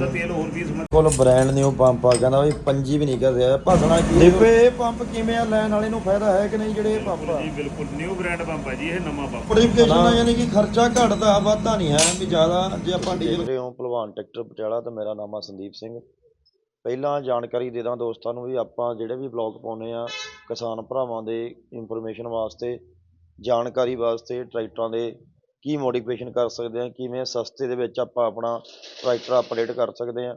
ਉਹਦਾ ਤੇਲ ਹੋਰ ਵੀ ਸਮਝ ਕੋਲ ਬ੍ਰਾਂਡ ਨਿਊ ਪੰਪ ਆ ਕਹਿੰਦਾ ਵੀ ਪੰਜੀ ਵੀ ਨਹੀਂ ਕਰਿਆ ਭਸਣਾ ਕੀ ਦੇਖੋ ਇਹ ਪੰਪ ਕਿਵੇਂ ਆ ਲੈਣ ਵਾਲੇ ਨੂੰ ਫਾਇਦਾ ਹੈ ਕਿ ਨਹੀਂ ਜਿਹੜੇ ਇਹ ਪੰਪ ਆ? ਜੀ ਬਿਲਕੁਲ ਨਿਊ ਬ੍ਰਾਂਡ ਪੰਪ ਹੈ ਜੀ ਇਹ ਨਵਾਂ ਪੰਪ ਮੋਡੀਫਿਕੇਸ਼ਨ ਨਾਲ ਯਾਨੀ ਕਿ ਖਰਚਾ ਘਟਦਾ ਵਾਧਾ ਨਹੀਂ ਹੈ ਵੀ ਜ਼ਿਆਦਾ ਜੇ ਆਪਾਂ ਡੀਜ਼ਲ ਰਹੇ ਹੋ ਭਲਵਾਨ ਟਰੈਕਟਰ ਪਟਿਆਲਾ ਤੇ ਮੇਰਾ ਨਾਮ ਆ ਸੰਦੀਪ ਸਿੰਘ। ਪਹਿਲਾਂ ਜਾਣਕਾਰੀ ਦੇ ਦਾਂ ਦੋਸਤਾਂ ਨੂੰ ਵੀ ਆਪਾਂ ਜਿਹੜੇ ਵੀ ਬਲੌਗ ਪਾਉਨੇ ਆ ਕਿਸਾਨ ਭਰਾਵਾਂ ਦੇ ਇਨਫੋਰਮੇਸ਼ਨ ਵਾਸਤੇ ਜਾਣਕਾਰੀ ਵਾਸਤੇ ਟਰੈਕਟਰਾਂ ਦੇ ਕੀ ਮੋਡੀਫਿਕੇਸ਼ਨ ਕਰ ਸਕਦੇ ਹਾਂ, ਕਿਵੇਂ ਸਸਤੇ ਦੇ ਵਿੱਚ ਆਪਾਂ ਆਪਣਾ ਟਰੈਕਟਰ ਅਪਡੇਟ ਕਰ ਸਕਦੇ ਹਾਂ।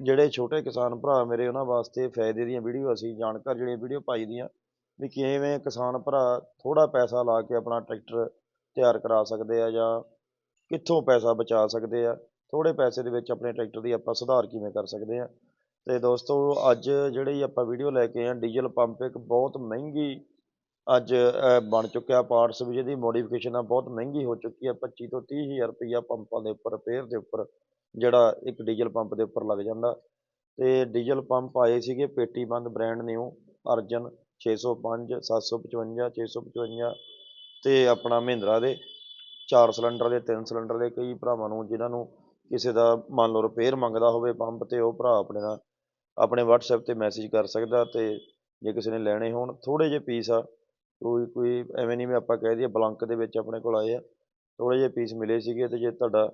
ਜਿਹੜੇ ਛੋਟੇ ਕਿਸਾਨ ਭਰਾ ਮੇਰੇ, ਉਹਨਾਂ ਵਾਸਤੇ ਫਾਇਦੇ ਦੀਆਂ ਵੀਡੀਓ ਅਸੀਂ ਜਾਣਕਾਰੀ, ਜਿਹੜੀਆਂ ਵੀਡੀਓ ਪਾਈ ਦੀਆਂ, ਵੀ ਕਿਵੇਂ ਕਿਸਾਨ ਭਰਾ ਥੋੜਾ ਪੈਸਾ ਲਾ ਕੇ ਆਪਣਾ ਟਰੈਕਟਰ ਤਿਆਰ ਕਰਾ ਸਕਦੇ ਆ ਜਾਂ ਕਿੱਥੋਂ ਪੈਸਾ ਬਚਾ ਸਕਦੇ ਆ। ਥੋੜੇ ਪੈਸੇ ਦੇ ਵਿੱਚ ਆਪਣੇ ਟਰੈਕਟਰ ਦੀ ਆਪਾਂ ਸੁਧਾਰ ਕਿਵੇਂ ਕਰ ਸਕਦੇ ਆ। ਤੇ ਦੋਸਤੋ, ਅੱਜ ਜਿਹੜੀ ਆਪਾਂ ਵੀਡੀਓ ਲੈ ਕੇ ਆਏ ਆ ਡੀਜ਼ਲ ਪੰਪ ਇੱਕ ਬਹੁਤ ਮਹਿੰਗੀ ਅੱਜ ਬਣ ਚੁੱਕਿਆ ਪਾਰਟਸ ਵੀ, ਜਿਹਦੀ ਮੋਡੀਫਿਕੇਸ਼ਨ ਆ ਬਹੁਤ ਮਹਿੰਗੀ ਹੋ ਚੁੱਕੀ ਆ 25 ਤੋਂ 30 ਹਜ਼ਾਰ ਰੁਪਈਆ ਪੰਪਾਂ ਦੇ ਉੱਪਰ ਰਿਪੇਅਰ ਦੇ ਉੱਪਰ, ਜਿਹੜਾ ਇੱਕ ਡੀਜ਼ਲ ਪੰਪ ਦੇ ਉੱਪਰ ਲੱਗ ਜਾਂਦਾ। ਤੇ ਡੀਜ਼ਲ ਪੰਪ ਆਏ ਸੀਗੇ, ਪੇਟੀਬੰਦ ਬ੍ਰਾਂਡ ਨਿਊ ਅਰਜਨ 605 755 655 ਤੇ ਆਪਣਾ ਮਹਿੰਦਰਾ ਦੇ, ਚਾਰ ਸਿਲੰਡਰ ਦੇ, ਤਿੰਨ ਸਿਲੰਡਰ ਦੇ, ਕਈ ਭਰਾਵਾਂ ਨੂੰ, ਜਿਨ੍ਹਾਂ ਨੂੰ ਕਿਸੇ ਦਾ ਮੰਨ ਲਓ ਰਿਪੇਅਰ ਮੰਗਦਾ ਹੋਵੇ ਪੰਪ ਤੇ, ਉਹ ਭਰਾ ਆਪਣੇ ਨਾਲ, ਆਪਣੇ WhatsApp ਤੇ ਮੈਸੇਜ ਕਰ ਸਕਦਾ ਤੇ ਜੇ ਕਿਸੇ ਨੇ ਲੈਣੇ ਹੋਣ ਥੋੜੇ ਜਿਹੇ ਪੀਸ ਆ ਕੋਈ ਕੋਈ ਐਵੇਂ ਨਹੀਂ ਵੀ ਆਪਾਂ ਕਹਿ ਦਈਏ ਬਲੰਕ ਦੇ ਵਿੱਚ ਆਪਣੇ ਕੋਲ ਆਏ ਆ। ਥੋੜ੍ਹੇ ਜਿਹੇ ਪੀਸ ਮਿਲੇ ਸੀਗੇ ਅਤੇ ਜੇ ਤੁਹਾਡਾ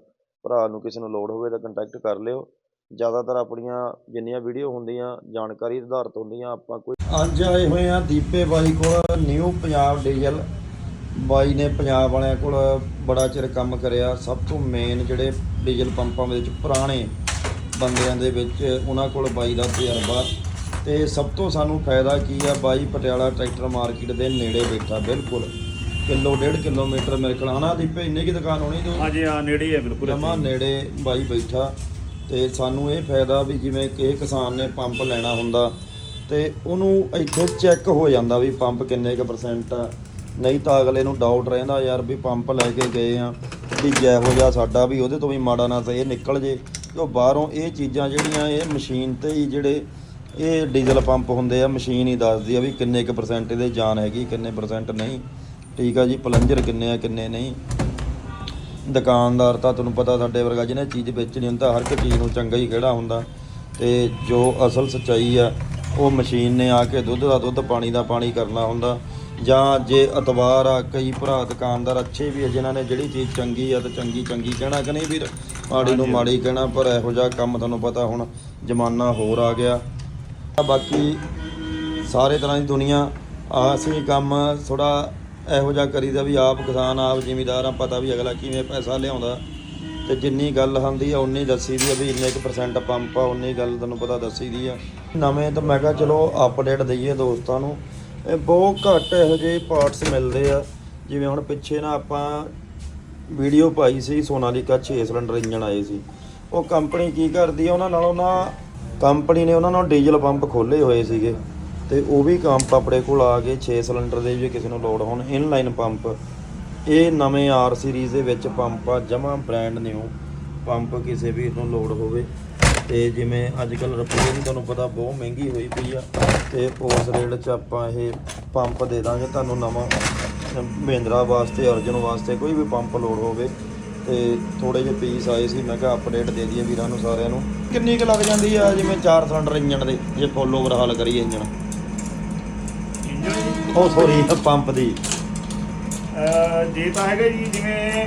ਭਰਾ ਨੂੰ ਕਿਸੇ ਨੂੰ ਲੋੜ ਹੋਵੇ ਤਾਂ ਕੰਟੈਕਟ ਕਰ ਲਿਓ। ਜ਼ਿਆਦਾਤਰ ਆਪਣੀਆਂ ਜਿੰਨੀਆਂ ਵੀਡੀਓ ਹੁੰਦੀਆਂ, ਜਾਣਕਾਰੀ ਆਧਾਰਿਤ ਹੁੰਦੀਆਂ, ਆਪਾਂ ਕੋਈ ਅੱਜ ਆਏ ਹੋਏ ਆ ਦੀਪੇ ਬਾਈ ਕੋਲ ਨਿਊ ਪੰਜਾਬ ਡੀਜ਼ਲ ਬਾਈ ਨੇ ਪੰਜਾਬ ਵਾਲਿਆਂ ਕੋਲ ਬੜਾ ਚਿਰ ਕੰਮ ਕਰਿਆ। ਸਭ ਤੋਂ ਮੇਨ ਜਿਹੜੇ ਡੀਜ਼ਲ ਪੰਪਾਂ ਦੇ ਵਿੱਚ ਪੁਰਾਣੇ ਬੰਦਿਆਂ ਦੇ ਵਿੱਚ, ਉਹਨਾਂ ਕੋਲ ਬਾਈ ਦਾ ਤਜਰਬਾ। ਤੇ ਸਭ ਤੋਂ ਸਾਨੂੰ ਫਾਇਦਾ ਕੀ ਆ? ਬਾਈ ਪਟਿਆਲਾ ਟਰੈਕਟਰ ਮਾਰਕੀਟ ਦੇ ਨੇੜੇ ਬੈਠਾ ਬਿਲਕੁਲ। ਕਿਲੋ ਡੇਢ ਕਿਲੋਮੀਟਰ ਮੇਰੇ ਖਿਆਲ ਹਨਾ ਦੀਪੇ ਇੰਨੇ ਕੀ ਦੁਕਾਨ ਹੋਣੀ ਤੂੰ? ਹਾਂਜੀ ਆ ਨੇੜੇ ਹੀ ਹੈ ਬਿਲਕੁਲ ਜਮਾ ਨੇੜੇ ਬਾਈ ਬੈਠਾ। ਤੇ ਸਾਨੂੰ ਇਹ ਫਾਇਦਾ ਵੀ ਜਿਵੇਂ ਕਿ ਕਿਸਾਨ ਨੇ ਪੰਪ ਲੈਣਾ ਹੁੰਦਾ ਤੇ ਉਹਨੂੰ ਇੱਥੇ ਚੈੱਕ ਹੋ ਜਾਂਦਾ ਵੀ ਪੰਪ ਕਿੰਨੇ ਕੁ ਪਰਸੈਂਟ ਆ। ਨਹੀਂ ਤਾਂ ਅਗਲੇ ਨੂੰ ਡਾਊਟ ਰਹਿੰਦਾ ਯਾਰ ਵੀ ਪੰਪ ਲੈ ਕੇ ਗਏ ਆ ਵੀ ਜਿਹੋ ਜਿਹਾ ਸਾਡਾ ਵੀ ਉਹਦੇ ਤੋਂ ਵੀ ਮਾੜਾ ਨਾ ਸਹੀ ਨਿਕਲ ਜੇ। ਉਹ ਬਾਹਰੋਂ ਇਹ ਚੀਜ਼ਾਂ ਜਿਹੜੀਆਂ ਇਹ ਮਸ਼ੀਨ ਤੇ ਹੀ ਜਿਹੜੇ ਇਹ ਡੀਜ਼ਲ ਪੰਪ ਹੁੰਦੇ ਆ ਮਸ਼ੀਨ ਹੀ ਦੱਸਦੀ ਆ ਵੀ ਕਿੰਨੇ ਕੁ ਪਰਸੈਂਟ ਇਹਦੇ ਜਾਨ ਹੈਗੀ ਕਿੰਨੇ ਪਰਸੈਂਟ ਨਹੀਂ। ਠੀਕ ਆ ਜੀ ਪਲੰਜਰ ਕਿੰਨੇ ਆ ਕਿੰਨੇ ਨਹੀਂ। ਦੁਕਾਨਦਾਰ ਤਾਂ ਤੁਹਾਨੂੰ ਪਤਾ ਸਾਡੇ ਵਰਗਾ ਜਿਹਨੇ ਚੀਜ਼ ਵੇਚਣੀ ਹੁੰਦਾ ਹਰ ਇੱਕ ਚੀਜ਼ ਨੂੰ ਚੰਗਾ ਹੀ ਕਿਹੜਾ ਹੁੰਦਾ। ਤੇ ਜੋ ਅਸਲ ਸਚਾਈ ਆ ਉਹ ਮਸ਼ੀਨ ਨੇ ਆ ਕੇ ਦੁੱਧ ਦਾ ਦੁੱਧ ਪਾਣੀ ਦਾ ਪਾਣੀ ਕਰਨਾ ਹੁੰਦਾ। ਜਾਂ ਜੇ ਇਤਬਾਰ ਆ ਕਈ ਭਰਾ ਦੁਕਾਨਦਾਰ ਅੱਛੇ ਵੀ ਆ ਜਿਨ੍ਹਾਂ ਨੇ ਜਿਹੜੀ ਚੀਜ਼ ਚੰਗੀ ਆ ਤਾਂ ਚੰਗੀ ਚੰਗੀ ਕਹਿਣਾ ਕਿ ਨਹੀਂ ਵੀਰ? ਮਾੜੀ ਨੂੰ ਮਾੜੀ ਕਹਿਣਾ ਪਰ ਇਹੋ ਜਿਹਾ ਕੰਮ ਤੁਹਾਨੂੰ ਪਤਾ ਹੁਣ ਜ਼ਮਾਨਾ ਹੋਰ ਆ ਗਿਆ। ਬਾਕੀ ਸਾਰੇ ਤਰ੍ਹਾਂ ਦੀ ਦੁਨੀਆ ਅਸੀਂ ਕੰਮ ਥੋੜਾ ਇਹੋ ਜਿਹਾ ਕਰੀਦਾ ਵੀ ਆਪ ਕਿਸਾਨ, ਆਪ ਜ਼ਿਮੀਦਾਰ ਆ ਪਤਾ ਵੀ ਅਗਲਾ ਕਿਵੇਂ ਪੈਸਾ ਲਿਆਉਂਦਾ। ਤੇ ਜਿੰਨੀ ਗੱਲ ਹੁੰਦੀ ਆ ਉਨੀ ਦੱਸੀ ਦੀ ਆ ਵੀ ਇੰਨੇ ਕੁ ਪਰਸੈਂਟ ਪੰਪ ਆ ਉਨੀ ਗੱਲ ਤੁਹਾਨੂੰ ਪਤਾ ਦੱਸੀ ਦੀ ਆ। ਨਵੇਂ ਤਾਂ ਮੈਂ ਕਿਹਾ ਚਲੋ ਅਪਡੇਟ ਦਈਏ ਦੋਸਤਾਂ ਨੂੰ। ਇਹ ਬਹੁਤ ਘੱਟ ਇਹੋ ਜਿਹੇ ਪਾਰਟਸ ਮਿਲਦੇ ਆ। ਜਿਵੇਂ ਹੁਣ ਪਿੱਛੇ ਨਾ ਆਪਾਂ ਵੀਡੀਓ ਪਾਈ ਸੀ, ਸੋਨਾਲੀਕਾ 6 ਸਿਲੰਡਰ ਇੰਜਨ ਆਏ ਸੀ। ਉਹ ਕੰਪਨੀ ਕੀ ਕਰਦੀ ਆ, ਉਹਨਾਂ ਨਾਲੋਂ ਨਾ ਕੰਪਨੀ ਨੇ ਉਹਨਾਂ ਨਾਲ ਡੀਜ਼ਲ ਪੰਪ ਖੋਲੇ ਹੋਏ ਸੀਗੇ ਤੇ ਉਹ ਵੀ ਕੰਪ ਆਪਣੇ ਕੋਲ ਆ ਗਏ 6 ਸਿਲੰਡਰ ਦੇ ਜੇ ਕਿਸੇ ਨੂੰ ਲੋੜ ਹੋਣ ਇਨਲਾਈਨ ਪੰਪ। ਇਹ ਨਵੇਂ ਆਰ ਸੀਰੀਜ਼ ਦੇ ਵਿੱਚ ਪੰਪ ਆ, ਜਮਾ ਬ੍ਰਾਂਡ ਨਿਊ ਪੰਪ ਕਿਸੇ ਵੀ ਨੂੰ ਲੋੜ ਹੋਵੇ। ਤੇ ਜਿਵੇਂ ਅੱਜ ਕੱਲ ਰੁਪਏ ਵੀ ਤੁਹਾਨੂੰ ਪਤਾ ਬਹੁਤ ਮਹਿੰਗੀ ਹੋਈ ਪਈ ਆ, ਤੇ ਉਸ ਰੇਟ 'ਚ ਆਪਾਂ ਇਹ ਪੰਪ ਦੇ ਦਾਂਗੇ। ਤੁਹਾਨੂੰ ਨਵਾਂ ਮਹਿੰਦਰਾ ਵਾਸਤੇ, ਅਰਜਨ ਵਾਸਤੇ ਕੋਈ ਵੀ ਪੰਪ ਲੋੜ ਹੋਵੇ ਤੇ ਥੋੜੇ ਜਿਹੇ ਪੀਸ ਆਏ ਸੀ ਮੈਂ ਕਿਹਾ ਅਪਡੇਟ ਦੇ ਦਈਏ ਵੀਰਾਂ ਨੂੰ ਸਾਰਿਆਂ ਨੂੰ। ਕਿੰਨੀ ਕੁ ਲੱਗ ਜਾਂਦੀ ਆ ਜਿਵੇਂ 4 ਸਿਲੰਡਰ ਇੰਜਨ ਦੇ ਜੇ ਫੁੱਲ ਓਵਰ ਹਾਲ ਕਰੀਏ ਇੰਜਨ ਇੰਜਨ ਉਹ ਸੋਰੀ ਪੰਪ ਦੀ। ਜੇ ਤਾਂ ਹੈਗਾ ਜੀ ਜਿਵੇਂ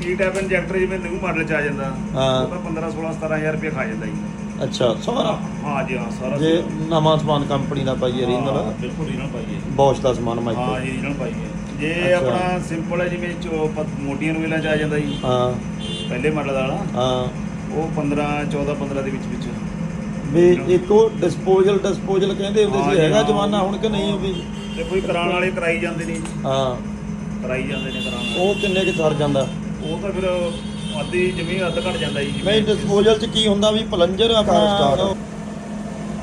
ਟੀ ਟੈਪ ਇੰਜੈਕਟਰ ਜਿਵੇਂ ਨਿਊ ਮਾਡਲ ਚ ਆ ਜਾਂਦਾ ਹਾਂ। ਉਹ ਤਾਂ 15 16 17000 ਰੁਪਏ ਖਾ ਜਾਂਦਾ ਜੀ। ਅੱਛਾ ਸਾਰਾ? ਹਾਂ ਜੀ ਹਾਂ ਸਾਰਾ ਜੇ ਨਵਾਂ ਸਮਾਨ ਕੰਪਨੀ ਦਾ ਪਾਈਏ ਹਾਂ, ਰੀਨਲ? ਬਿਲਕੁਲ ਰੀਨਲ ਪਾਈਏ ਬੌਸ਼ ਦਾ ਸਮਾਨ ਹਾਂ ਮਾਈਕੋ ਜੀ ਰੀਨਲ ਪਾਈਏ। ਜੇ। ਆਪਣਾ ਸਿੰਪਲ ਹੈ ਜਿਵੇਂ ਚੋ ਪ- ਮੋਟੀਆਂ ਰੂਲਾਂ ਚ ਆ ਜਾਂਦਾ ਜੀ। ਹਾਂ। ਪਹਿਲੇ ਮਾਡਲ ਵਾਲਾ। ਹਾਂ। ਉਹ 15 14 15 ਦੇ ਵਿੱਚ ਵਿੱਚ। ਵੀ ਇੱਕ ਉਹ ਡਿਸਪੋਜ਼ਲ ਡਿਸਪੋਜ਼ਲ ਕਹਿੰਦੇ ਹੁੰਦੇ ਹਾਂ ਸੀ ਜੀ, ਹੈਗਾ ਹਾਂ। ਜ਼ਮਾਨਾ ਹੁਣ ਕਿ ਨਹੀਂ ਉਹ ਵੀ? ਤੇ ਕੋਈ ਕਰਾਉਣ ਵਾਲੇ ਕਰਾਈ ਜਾਂਦੇ ਨੇ। ਹਾਂ। ਕਰਾਈ ਜਾਂਦੇ ਨੇ ਕਰਾਉਣ ਵਾਲੇ। ਉਹ ਕਿੰਨੇ ਕੁ ਸਰ ਜਾਂਦਾ? ਉਹ ਤਾਂ ਫਿਰ ਅੱਧੀ ਜ਼ਮੀਨ ਅੱਧ ਘਟ ਜਾਂਦਾ ਜੀ ਨਹੀਂ ਡਿਸਪੋਜ਼ਲ ਚ ਕੀ ਹੁੰਦਾ ਵੀ ਪਲੰਜਰ ਆਪਣਾ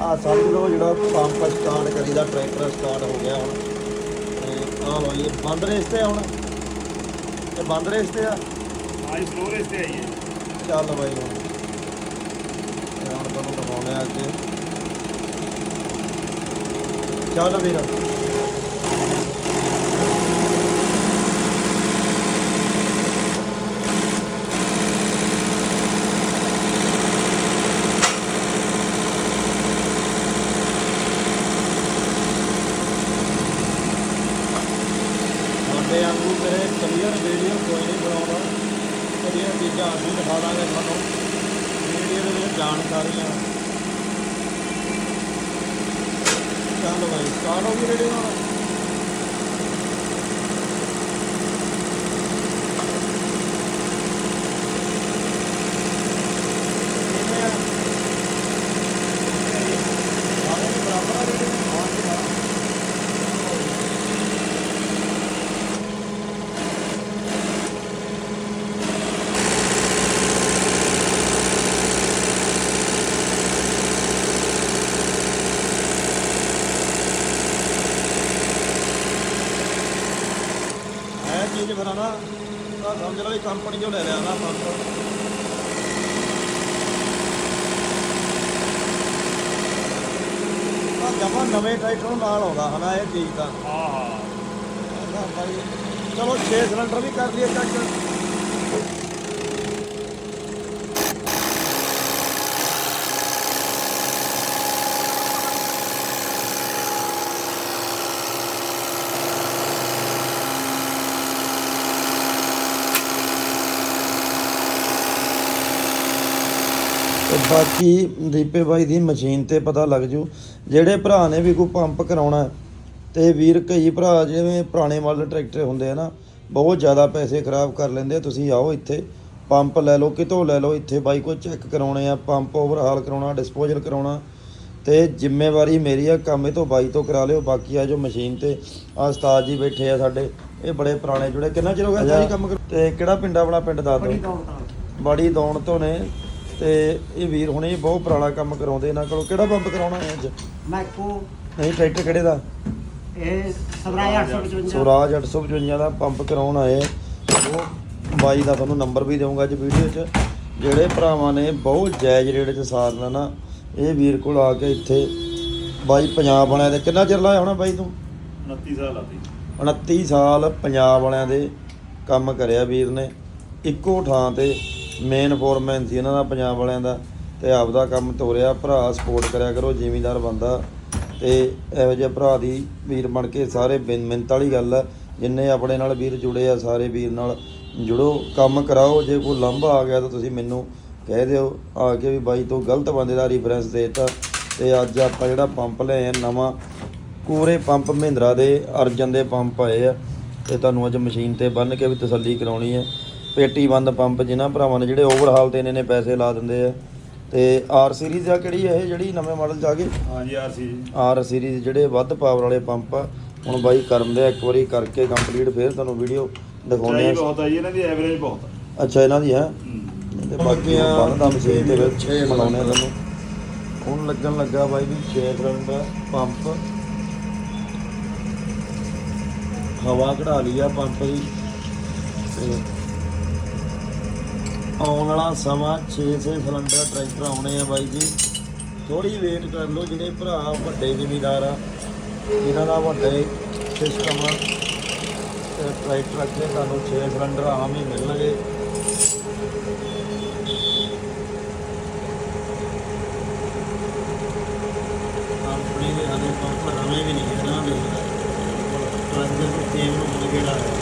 ਆ ਸਮਝ ਲਓ ਜਿਹੜਾ ਪੰਪ ਸਟਾਰਟ ਕਰੀਦਾ ਟਰੈਕਟਰ ਸਟਾਰਟ ਹੋ ਗਿਆ ਹੁਣ। ਆ ਲੋ ਇਹ ਬੰਦ ਰੇਸ ਤੇ ਆ ਹੁਣ। ਇਹ ਬੰਦ ਰੇਸ ਤੇ ਆ। ਹਾਂ ਜੀ ਸਲੋ ਰੇਸ ਤੇ ਆਈਏ ਚੱਲ ਬਾਈ ਹੁਣ। ਇਹ ਹੁਣ ਤੁਹਾਨੂੰ ਦਿਖਾਉਣੇ ਆ ਅੱਗੇ। ਚੱਲ ਵੀਰ। ਤੁਹਾਡੇ ਵਾਂਗੂ ਮੇਰੇ ਕਲੀਅਰ ਵੀਡੀਓ ਕੋਈ ਨਹੀਂ ਬਣਾਉਂਦਾ। ਕਲੀਅਰ ਚੀਜ਼ਾਂ ਅਸੀਂ ਦਿਖਾ ਦਾਂਗੇ ਤੁਹਾਨੂੰ। ਵੀਡੀਓ ਦੇ ਵਿੱਚ ਜਾਣਕਾਰੀਆਂ। ਚੱਲ ਬਾਈ ਸਟਾਰਟ ਹੋ ਗਈ ਰੇਡੀਓ ਨਾਲ ਕਿਵੇਂ ਆ? ਸਾਰੇ ਦੇ ਬਰਾਬਰ ਆ ਰੇਡੀਓ ਹਾਂ ਜੀ ਹਾਂ ਇਹ ਚੀਜ਼ ਫਿਰ ਨਾ ਤਾਂ ਸਮਝ ਲਓ ਵੀ ਕੰਪਨੀ ਚੋਂ ਲੈ ਲਿਆ ਨਾ ਪੰਪ ਜਮਾ ਨਵੇਂ ਟਰੈਕਟਰ ਨਾਲ ਆਉਂਦਾ ਹਨਾ ਇਹ ਚੀਜ਼ ਤਾਂ ਹਾਂ ਹਾਂ। ਚਲੋ 6 ਸਿਲੰਡਰ ਵੀ ਕਰ ਲਈਏ ਚੱਕ ਤੇ ਬਾਕੀ ਦੀਪੇ ਬਾਈ ਦੀ ਮਸ਼ੀਨ ਤੇ ਪਤਾ ਲੱਗ ਜੂ। ਜਿਹੜੇ ਭਰਾ ਨੇ ਵੀ ਕੋਈ ਪੰਪ ਕਰਾਉਣਾ ਤੇ ਵੀਰ ਕਈ ਭਰਾ ਜਿਵੇਂ ਪੁਰਾਣੇ ਮਾਡਲ ਟਰੈਕਟਰ ਹੁੰਦੇ ਆ ਨਾ ਬਹੁਤ ਜ਼ਿਆਦਾ ਪੈਸੇ ਖਰਾਬ ਕਰ ਲੈਂਦੇ ਤੁਸੀਂ ਆਓ ਇੱਥੇ ਪੰਪ ਲੈ ਲਓ ਕਿਤੋਂ ਲੈ ਲਓ ਇੱਥੇ ਬਾਈ ਕੋਈ ਚੈੱਕ ਕਰਾਉਣੇ ਆ ਪੰਪ ਓਵਰਹਾਲ ਕਰਾਉਣਾ ਡਿਸਪੋਜ਼ਲ ਕਰਾਉਣਾ। ਤੇ ਜ਼ਿੰਮੇਵਾਰੀ ਮੇਰੀ ਆ ਕੰਮ ਇਹ ਤੋਂ ਬਾਈ ਤੋਂ ਕਰਾ ਲਿਓ ਬਾਕੀ ਆ ਜੋ ਮਸ਼ੀਨ ਤੇ ਆ ਉਸਤਾਦ ਜੀ ਬੈਠੇ ਆ ਸਾਡੇ ਇਹ ਬੜੇ ਪੁਰਾਣੇ ਜੁੜੇ। ਕਿੰਨਾ ਚਿਰ ਹੋ ਗਿਆ ਸਾਰੀ ਕੰਮ ਕਰ- ਤੇ ਕਿਹੜਾ ਪਿੰਡ ਆਪਣਾ? ਪਿੰਡ ਦੱਸ ਦਿਓ। ਬੜੀ ਦੌਣ ਤੋਂ ਨੇ। ਤੇ ਇਹ ਵੀਰ ਹੁਣੇ ਬਹੁਤ ਪੁਰਾਣਾ ਕੰਮ ਕਰਾਉਂਦੇ ਇਹਨਾਂ ਕੋਲੋਂ। ਕਿਹੜਾ ਪੰਪ ਕਰਾਉਣਾ ਹੈ ਅੱਜ? ਮੈਕੋ ਨਹੀਂ ਟਰੈਕਟਰ ਕਿਹੜੇ ਦਾ? ਇਹ ਸਵਰਾਜ 855 ਸਵਰਾਜ 855 ਦਾ ਪੰਪ ਕਰਾਉਣ ਆਏ। ਉਹ ਬਾਈ ਦਾ ਤੁਹਾਨੂੰ ਨੰਬਰ ਵੀ ਦੇਵਾਂਗਾ ਅੱਜ ਵੀਡੀਓ 'ਚ। ਜਿਹੜੇ ਭਰਾਵਾਂ ਨੇ ਬਹੁਤ ਜਾਇਜ਼ ਰੇਟ 'ਚ ਸਾਰਨਾ ਨਾ ਇਹ ਵੀਰ ਕੋਲ ਆ ਕੇ ਇੱਥੇ ਬਾਈ ਪੰਜਾਬ ਵਾਲਿਆਂ ਦੇ ਕਿੰਨਾ ਚਿਰ ਲਾਇਆ ਹੋਣਾ ਬਾਈ ਤੂੰ? 29 ਸਾਲ ਆਤੀ 29 ਸਾਲ ਪੰਜਾਬ ਵਾਲਿਆਂ ਦੇ ਕੰਮ ਕਰਿਆ ਵੀਰ ਨੇ। ਇੱਕੋ ਥਾਂ ਤੇ ਮੇਨ ਫੋਰਮੈਨ ਸੀ ਇਹਨਾਂ ਦਾ, ਪੰਜਾਬ ਵਾਲਿਆਂ ਦਾ, ਤੇ ਆਪਦਾ ਕੰਮ ਤੋਰਿਆ, ਭਰਾ ਸਪੋਰਟ ਕਰਿਆ ਕਰੋ, ਜ਼ਿਮੀਂਦਾਰ ਬੰਦਾ। ਤੇ ਇਹੋ ਜਿਹੇ ਭਰਾ ਦੀ ਵੀਰ ਬਣ ਕੇ ਸਾਰੇ ਬਿਨ- ਮਿੰਨਤ ਵਾਲੀ ਗੱਲ ਆ, ਜਿੰਨੇ ਆਪਣੇ ਨਾਲ ਵੀਰ ਜੁੜੇ ਆ, ਸਾਰੇ ਵੀਰ ਨਾਲ ਜੁੜੋ, ਕੰਮ ਕਰਾਓ, ਜੇ ਕੋਈ ਲੰਬਾ ਆ ਗਿਆ ਤਾਂ ਤੁਸੀਂ ਮੈਨੂੰ ਕਹਿ ਦਿਓ, ਆ ਕੇ ਵੀ ਬਾਈ ਤੋਂ ਗਲਤ ਬੰਦੇ ਦਾ ਰੈਫਰੈਂਸ ਦੇਤਾ। ਤੇ ਅੱਜ ਆਪਾਂ ਜਿਹੜਾ ਪੰਪ ਲਏ ਆ, ਨਵਾਂ ਕੋਰੇ ਪੰਪ ਮਹਿੰਦਰਾ ਦੇ, ਅਰਜਨ ਦੇ ਪੰਪ ਆਏ ਆ, ਤੇ ਤੁਹਾਨੂੰ ਅੱਜ ਮਸ਼ੀਨ ਤੇ ਬੰਨ ਕੇ ਵੀ ਤਸੱਲੀ ਕਰਾਉਣੀ ਹੈ ਪੇਟੀ ਬੰਦ ਪੰਪ ਜਿਨ੍ਹਾਂ ਭਰਾਵਾਂ ਨੇ ਜਿਹੜੇ ਓਵਰਹਾਲ ਤੇ ਇਹਨੇ ਨੇ ਪੈਸੇ ਲਾ ਦਿੰਦੇ ਆ। ਤੇ ਆਰ ਸੀਰੀਜ਼ ਆ ਕਿਹੜੀ ਹੈ ਇਹ ਜਿਹੜੀ ਨਵੇਂ ਮਾਡਲ ਚ ਆ ਗਈ? ਹਾਂਜੀ ਆਰਸੀ ਆਰ ਸੀਰੀਜ਼ ਜਿਹੜੇ ਵੱਧ ਪਾਵਰ ਵਾਲੇ ਪੰਪ ਆ। ਹੁਣ ਬਾਈ ਕਰਨ ਦੇ ਆ, ਇੱਕ ਵਾਰੀ ਕਰਕੇ ਕੰਪਲੀਟ ਫੇਰ ਤੁਹਾਨੂੰ ਵੀਡੀਓ ਦਿਖਾਉਣੇ ਚਾਹੀ ਆ ਬਹੁਤ ਆ ਜੀ ਇਹਨਾਂ ਦੀ ਐਵਰੇਜ ਬਹੁਤ ਆ। ਅੱਛਾ ਇਹਨਾਂ ਦੀ ਹੈ। ਤੇ ਬਾਕੀ ਬੰਨਦਾ ਮਸ਼ੀਨ ਦੇ ਵਿੱਚ ਬਣਾਉਣੇ ਆ ਤੁਹਾਨੂੰ। ਹੁਣ ਲੱਗਣ ਲੱਗਾ ਬਾਈ ਵੀ 6 ਸਿਲੰਡਰ ਪੰਪ। ਹਵਾ ਕਢਾ ਲਈ ਆ ਪੰਪ ਦੀ। ਤੇ ਆਉਣ ਵਾਲਾ ਸਮਾਂ 6-6 ਸਿਲੰਡਰ, ਟਰੈਕਟਰ ਆਉਣੇ ਆ ਬਾਈ ਜੀ। ਥੋੜੀ ਵੇਟ ਕਰ ਲਓ, ਜਿਹੜੇ ਭਰਾ ਵੱਡੇ ਜ਼ਿਮੀਦਾਰ ਆ, ਇਹਨਾਂ ਦਾ ਵੱਡੇ ਸਿਸਟਮ ਆ। ਟਰੈਕਟਰ ਅੱਗੇ ਤੁਹਾਨੂੰ 6 ਸਿਲੰਡਰ ਆਮ ਹੀ ਮਿਲਣਗੇ। ਕੰਪਨੀ ਦੇ ਹਾਲੇ ਪੰਪ ਨਵੇਂ ਵੀ ਨਹੀਂ ਹੈ ਨਾ ਦੇ ਟਰੈਕਟਰ ਦੇ ਤੇਲ ਨੂੰ ਮੁੜ ਕੇ ਲਾਇਆ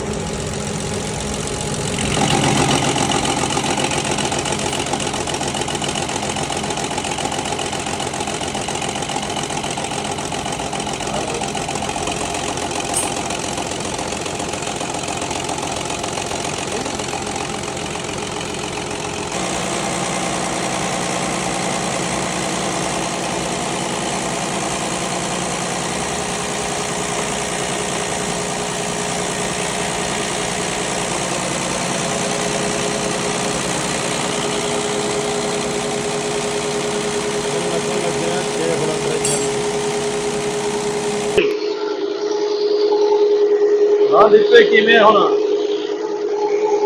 ਹਾਂ ਦਿੱਤੇ ਕਿਵੇਂ ਹੋਣਾ?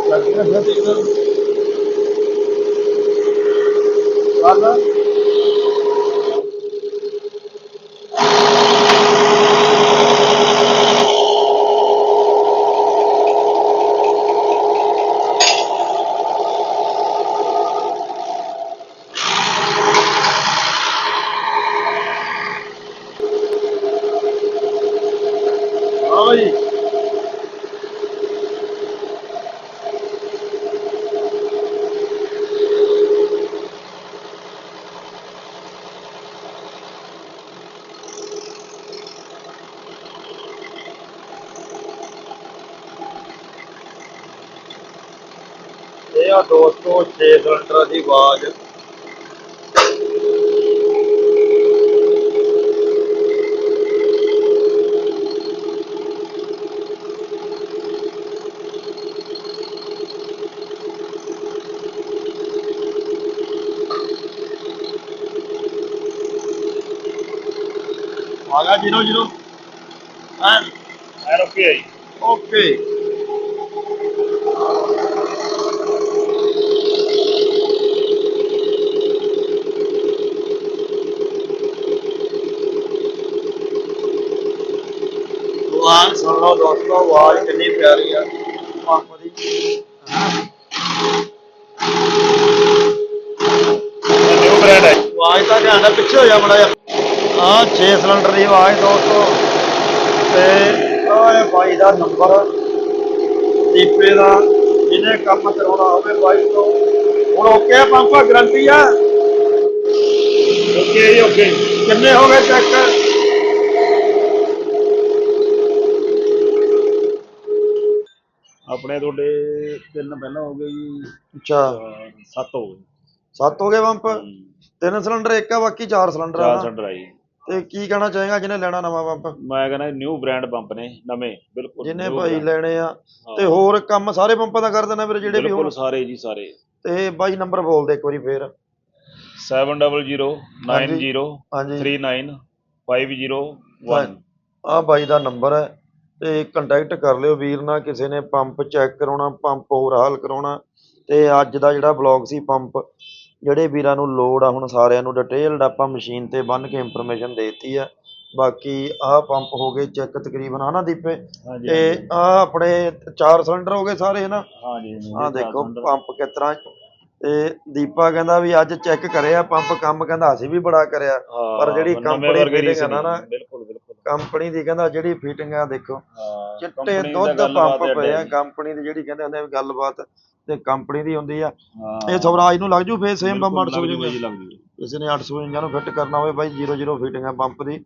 ਲੱਗਦਾ ਫਿਰ ਤੇ ਕਰ ਹਾਲਾ ਹਾਂ ਜੀ ਆ ਦੋਸਤੋ 6 ਸਿਲੰਡਰ ਦੀ ਆਵਾਜ਼। ਆ ਗਿਆ ਜੀਰੋ ਹਾਂ ਐਨ। Okay okay. ਆਵਾਜ਼ ਸੁਣ ਲਓ ਦੋਸਤੋ ਆਵਾਜ਼ ਕਿੰਨੀ ਪਿਆਰੀ ਆ। ਪੰਪ ਦੀ ਨਿਊ ਬ੍ਰਾਂਡ ਹੈ ਆਵਾਜ਼ ਤਾਂ ਧਿਆਨ ਨਾਲ ਪਿੱਛੇ ਹੋ ਜਾ ਬੜਾ ਆ 6 ਸਿਲੰਡਰ ਦੀ ਆਵਾਜ਼ ਦੋਸਤੋ। ਤੇ ਆਹ ਬਾਈ ਦਾ ਨੰਬਰ। ਦੀਪੇ ਦਾ ਜਿਹਨੇ ਕੰਮ ਕਰਾਉਣਾ ਹੋਵੇ ਬਾਈ ਤੋਂ। ਹੁਣ ਓਕੇ ਆ ਪੰਪ ਗਰੰਟੀ ਆ? Okay okay. ਕਿੰਨੇ ਹੋ ਗਏ ਚੈੱਕ ਆਪਣੇ ਤੁਹਾਡੇ ਤਿੰਨ ਪਹਿਲਾਂ ਹੋ ਗਏ ਜੀ। ਅੱਛਾ। ਅਹ ਸੱਤ ਹੋ ਗਏ। ਸੱਤ ਹੋ ਗਏ ਪੰਪ ਤਿੰਨ ਸਿਲੰਡਰ ਇੱਕ ਆ ਬਾਕੀ ਚਾਰ ਸਿਲੰਡਰ ਆ ਚਾਰ ਨਾ। ਸਿਲੰਡਰ ਆਈ ਤੇ ਕੀ ਕਹਿਣਾ ਚਾਹੇਗਾ ਜਿਹਨੇ ਲੈਣਾ ਨਵਾਂ ਪੰਪ ਮੈਂ ਕਹਿੰਦਾ ਨਿਊ ਬ੍ਰਾਂਡ ਪੰਪ ਨੇ ਨਵੇਂ ਬਿਲਕੁਲ ਜਿਹਨੇ new ਭਾਈ brand। ਲੈਣੇ ਆ। ਹਾਂ। ਤੇ ਹੋਰ ਕੰਮ ਸਾਰੇ ਪੰਪਾਂ ਦਾ ਕਰ ਦੇਣਾ ਵੀਰੇ ਜਿਹੜੇ ਵੀ ਬਿਲਕੁਲ ਹੋਣ। ਸਾਰੇ ਜੀ ਸਾਰੇ। ਤੇ ਬਾਈ ਨੰਬਰ ਬੋਲ ਦੇ ਇੱਕ ਵਾਰੀ ਫੇਰ। 700 90 ਹਾਂਜੀ। 39 501 ਆ ਬਾਈ ਦਾ ਨੰਬਰ ਹੈ। ਤੇ ਕੰਟੈਕਟ ਕਰ ਲਿਓ ਵੀਰ ਨਾਲ ਕਿਸੇ ਨੇ ਪੰਪ ਚੈੱਕ ਕਰਾਉਣਾ ਪੰਪ ਹੋਰ ਹਾਲ ਕਰਾਉਣਾ ਤੇ ਅੱਜ ਦਾ ਜਿਹੜਾ ਬਲੌਗ ਸੀ ਪੰਪ ਜਿਹੜੇ ਵੀਰਾਂ ਨੂੰ ਲੋੜ ਆ ਹੁਣ ਸਾਰਿਆਂ ਨੂੰ ਡਿਟੇਲਡ ਆਪਾਂ ਮਸ਼ੀਨ ਤੇ ਬੰਨ ਕੇ ਇਨਫੋਰਮੇਸ਼ਨ ਦੇਤੀ ਆ। ਬਾਕੀ ਆਹ ਪੰਪ ਹੋ ਗਏ ਚੈੱਕ ਤਕਰੀਬਨ ਹਨਾ ਦੀਪੇ? ਹਾਂਜੀ ਤੇ ਆਹ ਆਪਣੇ ਚਾਰ ਸਿਲੰਡਰ ਹੋ ਗਏ ਸਾਰੇ ਹਨਾ? ਹਾਂਜੀ ਆਹ ਦੇਖੋ ਪੰਪ ਕਿਸ ਤਰ੍ਹਾਂ ਤੇ ਦੀਪਾ ਕਹਿੰਦਾ ਵੀ ਅੱਜ ਚੈੱਕ ਕਰਿਆ ਪੰਪ ਕੰਮ ਕਹਿੰਦਾ ਅਸੀਂ ਵੀ ਬੜਾ ਕਰਿਆ। ਪਰ ਜਿਹੜੀ fitting ਆ ਨਾ ਨਾ, ਕੰਪਨੀ ਦੀ ਕਹਿੰਦਾ ਜਿਹੜੀ ਫਿਟਿੰਗ ਦੇਖੋ। ਹਾਂ ਚਿੱਟੇ company ਦਾ ਦੁੱਧ ਗੱਲਬਾਤ ਪੰਪ ਪਏ ਆ ਕੰਪਨੀ ਦੀ ਜਿਹੜੀ ਕਹਿੰਦੇ ਹੁੰਦੇ ਆ ਵੀ ਗੱਲਬਾਤ ਤੇ ਕੰਪਨੀ ਦੀ ਹੁੰਦੀ ਆ। ਹਾਂ। ਇਹ ਸਵਰਾਜ ਨੂੰ ਲੱਗ ਜੂ ਫੇਰ ਸੇਮ ਬਿਲਕੁਲ 800 ਲੱਗ ਜੂਗਾ ਜੀ, ਇੰਚ ਲੱਗ ਜੂਗਾ। ਕਿਸੇ ਨੇ 800 ਇੰਚਾਂ ਨੂੰ ਫਿੱਟ ਕਰਨਾ ਹੋਵੇ ਬਾਈ 00 ਫਿਟਿੰਗ ਆ ਪੰਪ ਦੀ।